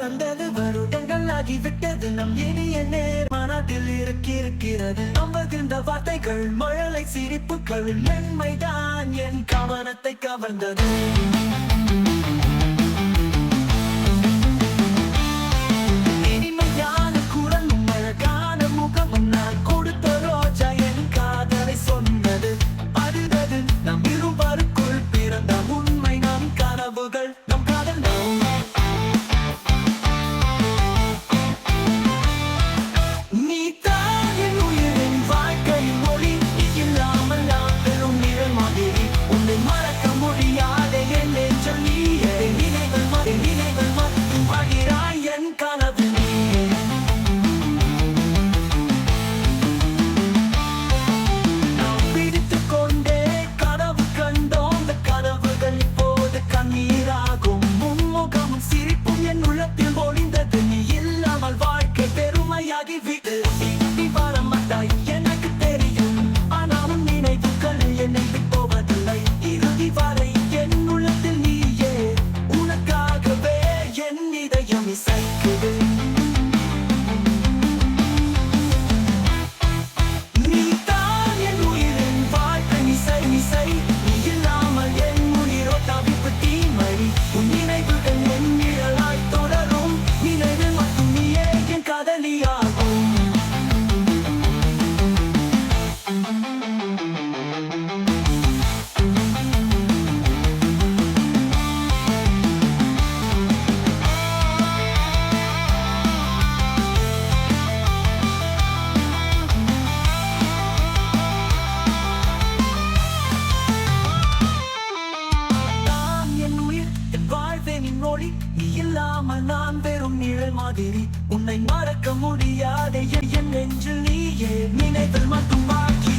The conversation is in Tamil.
வளர்ந்தது வருடங்கள் ஆகிவிட்டது. நம் இனிய நேர் மாநாட்டில் இருக்கிருக்கிறது அமர்கின்ற வார்த்தைகள் மழலை சிரிப்புகள் மென்மைதான் என் கவனத்தை கவர்ந்தது. நம் இருவருக்குள் பிறந்த உண்மை நம் கனவுகள் நம் காதல் நம் நிழல் மாதிரி உன்னை மறக்க முடியாதே. என் நெஞ்சில் நீயே நினைத்தல் மட்டும் பாக்கி